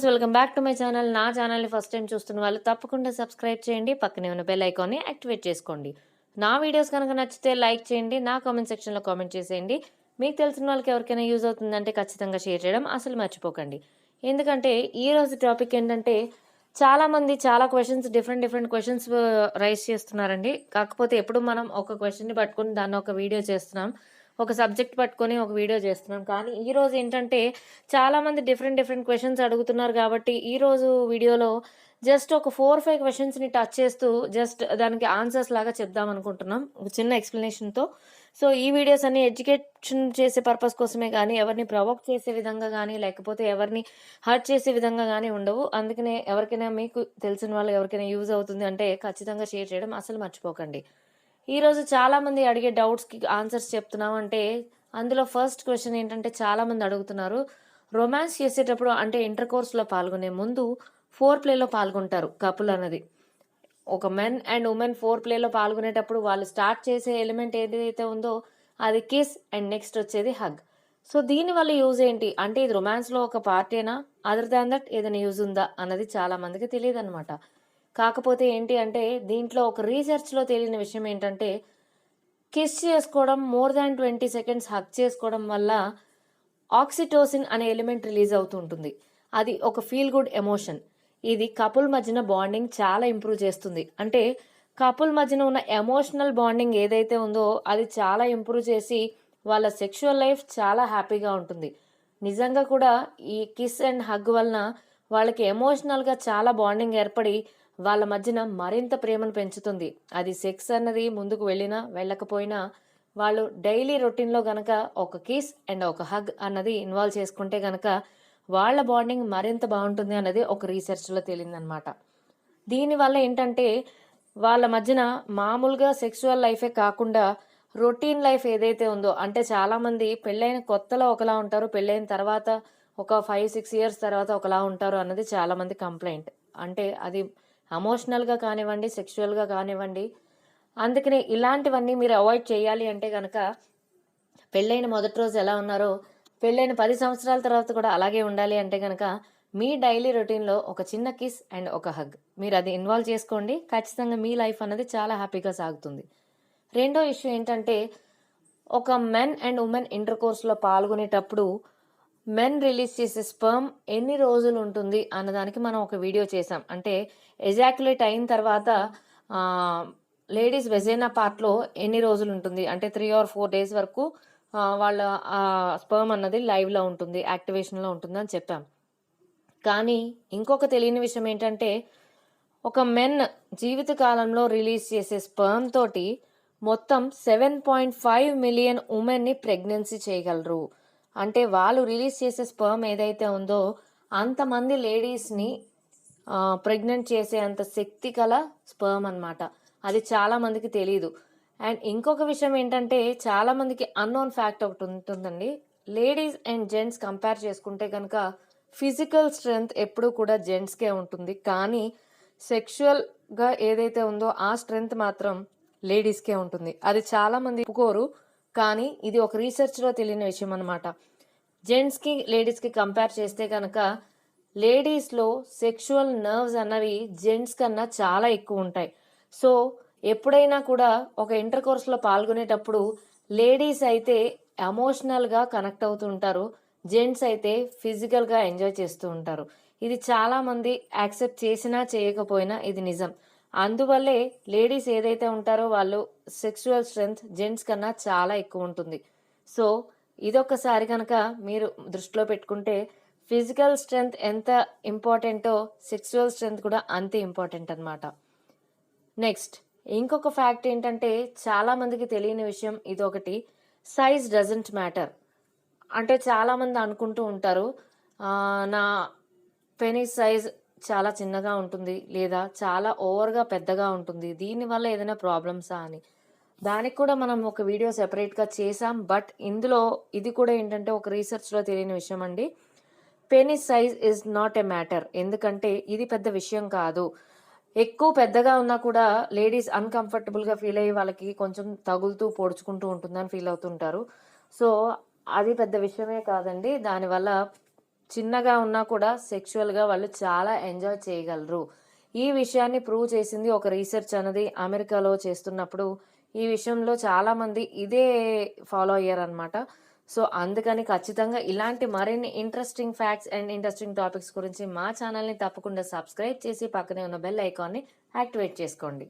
Friends welcome back to my channel. నా ఛానల్ని first time చూస్తున్న వాళ్ళు తప్పకుండా సబ్స్క్రైబ్ చేయండి పక్కనే ఉన్న బెల్ ఐకాన్ని యాక్టివేట్ చేసుకోండి. నా వీడియోస్ కనుక నచ్చితే లైక్ చేయండి నా కామెంట్ సెక్షన్లో కామెంట్ చేసేయండి. మీకు తెలిసిన వాళ్ళకి ఎవరికైనా యూజ్ అవుతుందంటే ఖచ్చితంగా షేర్ చేయడం అసలు మర్చిపోకండి. ఎందుకంటే ఈ రోజు టాపిక్ ఏంటంటే చాలామంది చాలా questions different different questions raise చేస్తున్నారండి. కాకపోతే ఎప్పుడు మనం ఒక క్వశ్చన్ని పట్టుకొని దాన్ని ఒక వీడియో చేస్తున్నాం. ఒక సబ్జెక్ట్ పట్టుకొని ఒక వీడియో చేస్తున్నాం కానీ ఈరోజు ఏంటంటే చాలామంది డిఫరెంట్ డిఫరెంట్ క్వశ్చన్స్ అడుగుతున్నారు కాబట్టి ఈ రోజు వీడియోలో జస్ట్ ఒక ఫోర్ ఫైవ్ క్వశ్చన్స్ని టచ్ చేస్తూ జస్ట్ దానికి ఆన్సర్స్ లాగా చెప్దాం అనుకుంటున్నాం. ఒక చిన్న ఎక్స్ప్లెనేషన్తో సో ఈ వీడియోస్ అన్ని ఎడ్యుకేషన్ చేసే పర్పస్ కోసమే కానీ ఎవరిని ప్రవోక్ చేసే విధంగా కానీ లేకపోతే ఎవరిని హర్ట్ చేసే విధంగా కానీ ఉండవు. అందుకనే ఎవరికైనా మీకు తెలిసిన వాళ్ళు ఎవరికైనా యూజ్ అవుతుంది అంటే ఖచ్చితంగా షేర్ చేయడం అసలు మర్చిపోకండి. ఈరోజు చాలామంది అడిగే డౌట్స్కి ఆన్సర్స్ చెప్తున్నాం. అంటే అందులో ఫస్ట్ క్వశ్చన్ ఏంటంటే చాలామంది అడుగుతున్నారు. రొమాన్స్ చేసేటప్పుడు అంటే ఇంటర్ కోర్స్లో పాల్గొనే ముందు ఫోర్ ప్లేలో పాల్గొంటారు కపుల్ అన్నది. ఒక మెన్ అండ్ ఉమెన్ ఫోర్ ప్లేలో పాల్గొనేటప్పుడు వాళ్ళు స్టార్ట్ చేసే ఎలిమెంట్ ఏదైతే ఉందో అది కిస్ అండ్ నెక్స్ట్ వచ్చేది హగ్ సో దీని వల్ల యూజ్ ఏంటి? అంటే ఇది రొమాన్స్లో ఒక పార్టీనా అదర్ దాన్ దట్ ఏదైనా యూజ్ ఉందా? అన్నది చాలా మందికి తెలియదు అనమాట కాకపోతే ఏంటి అంటే దీంట్లో ఒక రీసెర్చ్లో తేలిన విషయం ఏంటంటే కిస్ చేసుకోవడం more than twenty seconds hug చేసుకోవడం వల్ల ఆక్సిటోసిన్ అనే ఎలిమెంట్ రిలీజ్ అవుతుంటుంది అది ఒక ఫీల్ గుడ్ ఎమోషన్. ఇది కపుల్ మధ్యన బాండింగ్ చాలా ఇంప్రూవ్ చేస్తుంది. అంటే కపుల్ మధ్యన ఉన్న ఎమోషనల్ బాండింగ్ ఏదైతే ఉందో అది చాలా ఇంప్రూవ్ చేసి వాళ్ళ సెక్షువల్ లైఫ్ చాలా హ్యాపీగా ఉంటుంది. నిజంగా కూడా ఈ కిస్ అండ్ హగ్ వలన వాళ్ళకి ఎమోషనల్గా చాలా బాండింగ్ ఏర్పడి వాళ్ళ మధ్యన మరింత ప్రేమను పెంచుతుంది. అది సెక్స్ అన్నది ముందుకు వెళ్ళినా వెళ్ళకపోయినా వాళ్ళు డైలీ రొటీన్లో గనక ఒక కిస్ అండ్ ఒక హగ్ అన్నది ఇన్వాల్వ్ చేసుకుంటే గనక వాళ్ళ బాండింగ్ మరింత బాగుంటుంది అన్నది ఒక రీసెర్చ్లో తేలిందనమాట దీనివల్ల ఏంటంటే వాళ్ళ మధ్యన మామూలుగా సెక్సువల్ లైఫే కాకుండా రొటీన్ లైఫ్ ఏదైతే ఉందో అంటే చాలామంది పెళ్ళైన కొత్తలో ఒకలా ఉంటారు పెళ్ళైన తర్వాత ఒక ఫైవ్ సిక్స్ ఇయర్స్ తర్వాత ఒకలా ఉంటారు అన్నది చాలామంది కంప్లైంట్. అంటే అది ఎమోషనల్గా కానివ్వండి సెక్షువల్గా కానివ్వండి అందుకనే ఇలాంటివన్నీ మీరు అవాయిడ్ చేయాలి అంటే కనుక పెళ్ళైన మొదటి రోజు ఎలా ఉన్నారో పెళ్ళైన పది సంవత్సరాల తర్వాత కూడా అలాగే ఉండాలి అంటే కనుక మీ డైలీ రొటీన్లో ఒక చిన్న కిస్ అండ్ ఒక హగ్. మీరు అది ఇన్వాల్వ్ చేసుకోండి. ఖచ్చితంగా మీ లైఫ్ అనేది చాలా హ్యాపీగా సాగుతుంది. రెండో ఇష్యూ ఏంటంటే ఒక మెన్ అండ్ ఉమెన్ ఇంటర్ కోర్స్లో పాల్గొనేటప్పుడు మెన్ రిలీజ్ చేసే స్పర్మ్ ఎన్ని రోజులు ఉంటుంది అన్నదానికి మనం ఒక వీడియో చేసాం అంటే ఎజాక్యులేట్ అయిన తర్వాత లేడీస్ వెజైనా పార్ట్లో ఎన్ని రోజులు ఉంటుంది? అంటే త్రీ ఆర్ ఫోర్ డేస్ వరకు వాళ్ళ స్పర్మ్ అన్నది లైవ్లో ఉంటుంది యాక్టివేషన్లో ఉంటుంది అని చెప్పాం. కానీ ఇంకొక తెలియని విషయం ఏంటంటే ఒక మెన్ జీవిత కాలంలో రిలీజ్ చేసే స్పర్మ్ తోటి మొత్తం సెవెన్ పాయింట్ ఫైవ్ మిలియన్ ఉమెన్ని ప్రెగ్నెన్సీ చేయగలరు. అంటే వాళ్ళు రిలీజ్ చేసే స్పర్మ్ ఏదైతే ఉందో అంతమంది లేడీస్ని ప్రెగ్నెంట్ చేసే అంత శక్తి కల స్పర్మ్ అన్నమాట. అది చాలామందికి తెలియదు అండ్ ఇంకొక విషయం ఏంటంటే చాలామందికి అన్నోన్ ఫ్యాక్ట్ ఒకటి ఉంటుందండి. లేడీస్ అండ్ జెంట్స్ కంపేర్ చేసుకుంటే కనుక ఫిజికల్ స్ట్రెంగ్త్ ఎప్పుడూ కూడా జెంట్స్కే ఉంటుంది. కానీ సెక్షువల్గా ఏదైతే ఉందో ఆ స్ట్రెంగ్త్ మాత్రం లేడీస్కే ఉంటుంది. అది చాలామంది ఒప్పుకోరు. కానీ ఇది ఒక రీసెర్చ్లో తెలియని విషయం అనమాట జెంట్స్కి లేడీస్కి కంపేర్ చేస్తే కనుక లేడీస్లో సెక్షువల్ నర్వ్స్ అన్నవి జెంట్స్ కన్నా చాలా ఎక్కువ ఉంటాయి. సో ఎప్పుడైనా కూడా ఒక ఇంటర్ కోర్స్లో పాల్గొనేటప్పుడు లేడీస్ అయితే ఎమోషనల్గా కనెక్ట్ అవుతూ ఉంటారు. జెంట్స్ అయితే ఫిజికల్గా ఎంజాయ్ చేస్తూ ఉంటారు. ఇది చాలామంది యాక్సెప్ట్ చేసినా చేయకపోయినా ఇది నిజం. అందువల్లే లేడీస్ ఏదైతే ఉంటారో వాళ్ళు సెక్సువల్ స్ట్రెంగ్త్ జెంట్స్ కన్నా చాలా ఎక్కువ ఉంటుంది. సో ఇదొకసారి కనుక మీరు దృష్టిలో పెట్టుకుంటే ఫిజికల్ స్ట్రెంగ్త్ ఎంత ఇంపార్టెంటో సెక్సువల్ స్ట్రెంగ్త్ కూడా అంతే ఇంపార్టెంట్ అనమాట నెక్స్ట్ ఇంకొక ఫ్యాక్ట్ ఏంటంటే చాలామందికి తెలియని విషయం ఇదొకటి. సైజ్ డజంట్ మ్యాటర్ అంటే చాలామంది అనుకుంటూ ఉంటారు నా పెనీ సైజ్ చాలా చిన్నగా ఉంటుంది లేదా చాలా ఓవర్గా పెద్దగా ఉంటుంది. దీనివల్ల ఏదైనా ప్రాబ్లమ్సా అని. దానికి కూడా మనం ఒక వీడియో సెపరేట్గా చేసాం బట్ ఇందులో ఇది కూడా ఏంటంటే ఒక రీసెర్చ్లో తెలియని విషయం అండి. Penis size is not a matter. ఎందుకంటే ఇది పెద్ద విషయం కాదు. ఎక్కువ పెద్దగా ఉన్నా కూడా లేడీస్ అన్కంఫర్టబుల్గా ఫీల్ అయ్యి వాళ్ళకి కొంచెం తగులుతూ పొడుచుకుంటూ ఉంటుందని ఫీల్ అవుతుంటారు. సో అది పెద్ద విషయమే కాదండి. దానివల్ల చిన్నగా ఉన్నా కూడా సెక్షువల్‌గా వాళ్ళు చాలా ఎంజాయ్ చేయగలరు. ఈ విషయాన్ని ప్రూవ్ చేసింది ఒక రీసెర్చ్ అనేది అమెరికాలో చేస్తున్నప్పుడు, ఈ విషయంలో చాలామంది ఇదే ఫాలో అయ్యారనమాట. సో, అందుకని ఖచ్చితంగా ఇలాంటి మరిన్ని interesting facts and interesting topics గురించి మా ఛానల్‌ని తప్పకుండా సబ్స్క్రైబ్ చేసి పక్కనే ఉన్న బెల్ ఐకాన్‌ని యాక్టివేట్ చేసుకోండి.